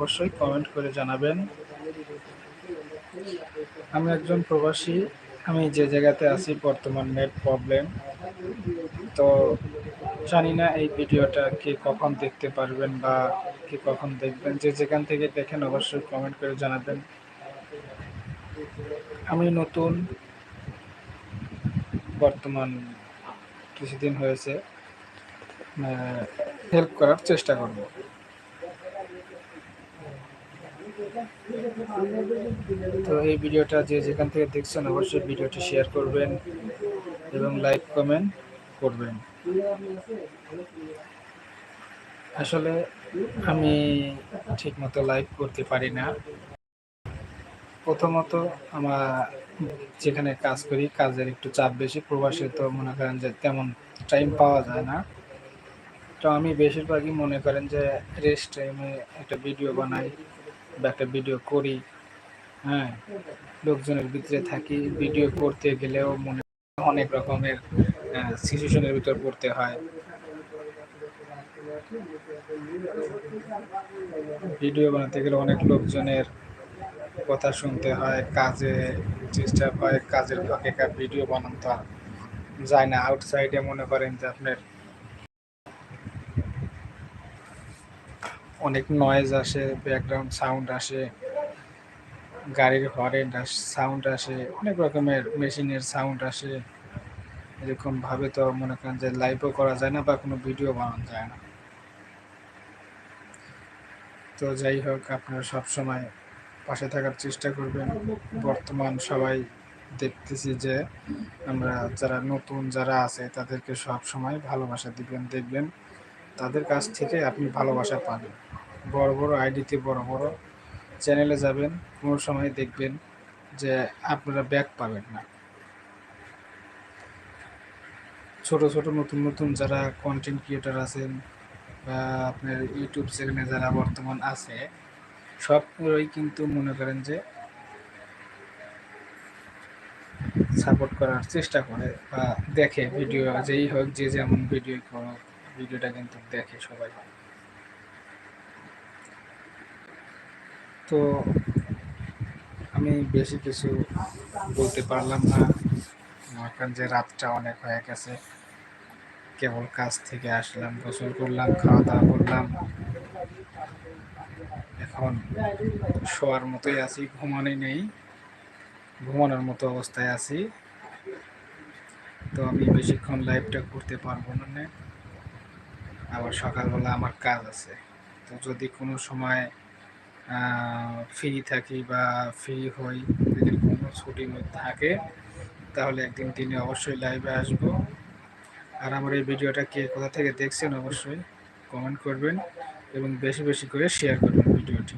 অবশ্যই কমেন্ট করে জানাবেন। আমি একজন প্রবাসী, আমি যে জায়গাতে আছি বর্তমান নেট প্রবলেম তো জানি না এই ভিডিওটা কে কখন দেখতে পারবেন বা কে কখন দেখবেন। যে যেখান থেকে দেখেন অবশ্যই কমেন্ট করে জানাবেন। আমি নতুন, বর্তমান কিছুদিন হয়েছে হেল্প করার চেষ্টা করব। তো এই ভিডিওটা যে যেখান থেকে দেখছেন, অবশ্যই ভিডিওটি শেয়ার করবেন এবং লাইক কমেন্ট করবেন। আসলে আমি ঠিকমতো লাইভ করতে পারি না। প্রথমত আমার যেখানে কাজ করি, কাজের একটু চাপ বেশি, প্রবাসে তো মনে করেন যে তেমন টাইম পাওয়া যায় না। তো আমি বেশিরভাগই মনে করেন যে রেস্ট টাইমে একটা ভিডিও বানাই। বা একটা ভিডিও করি। হ্যাঁ লোকজনের ভিতরে থাকি। ভিডিও করতে গেলেও মনে অনেক রকমের সিচুয়েশনের ভিতর পড়তে হয়। ভিডিও বানাতে গেলে অনেক লোকজনের কথা শুনতে হয়, কাজে ডিস্টার্ব হয়, কাজের ফাঁকে ভিডিও বানাতে যায় না। আউটসাইডে মনে করেন যে আপনার অনেক নয়েজ আসে ব্যাকগ্রাউন্ড সাউন্ড আসে, গাড়ির হরেন সাউন্ড আসে, অনেক রকমের মেশিনের সাউন্ড আসে। এরকমভাবে তো মনে করেন যে লাইভও করা যায় না বা কোনো ভিডিও বানানো যায় না। তো যাই হোক, আপনারা সবসময় পাশে থাকার চেষ্টা করবেন। বর্তমান সবাই দেখতেছি যে আমরা যারা নতুন যারা আছে তাদেরকে সব সময় ভালোবাসা দিবেন, দেখবেন। তাদের কাছ থেকে আপনি ভালোবাসা পাবেন। বড় বড় আইডিতে বড় বড় চ্যানেলে যাবেন, কোনো সময় দেখবেন যে আপনারা ব্যাক পাবেন না। ছোট ছোট নতুন নতুন যারা কন্টেন্ট ক্রিয়েটার আছেন বা আপনার ইউটিউব চ্যানেলে যারা বর্তমান আছে, সবগুলোই কিন্তু মনে করেন যে সাপোর্ট করার চেষ্টা করে বা দেখে ভিডিও যেই হোক, যে যেমন ভিডিও করো ভিডিওটা কিন্তু দেখে সবাই। তো আমি বেশি কিছু বলতে পারলাম না। এখন যে রাতটা অনেক হয়ে গেছে, কেবল কাজ থেকে আসলাম, গোসল করলাম খাওয়া দাওয়া করলাম। এখন শোয়ার মতোই আছি, ঘুমানোই নেই। ঘুমানোর মতো অবস্থায় আছি। তো আমি বেশিক্ষণ লাইভটা করতে পারব না। আবার সকালবেলা আমার কাজ আছে। তো যদি কোনো সময় ফ্রি থাকি বা ফ্রি হই, যদি কোনো ছুটি থাকে, তাহলে একদিন দিনে অবশ্যই লাইভে আসব। আর আমার এই ভিডিওটা কে কোথা থেকে দেখছেন অবশ্যই কমেন্ট করবেন এবং বেশি বেশি করে শেয়ার করবেন ভিডিওটি।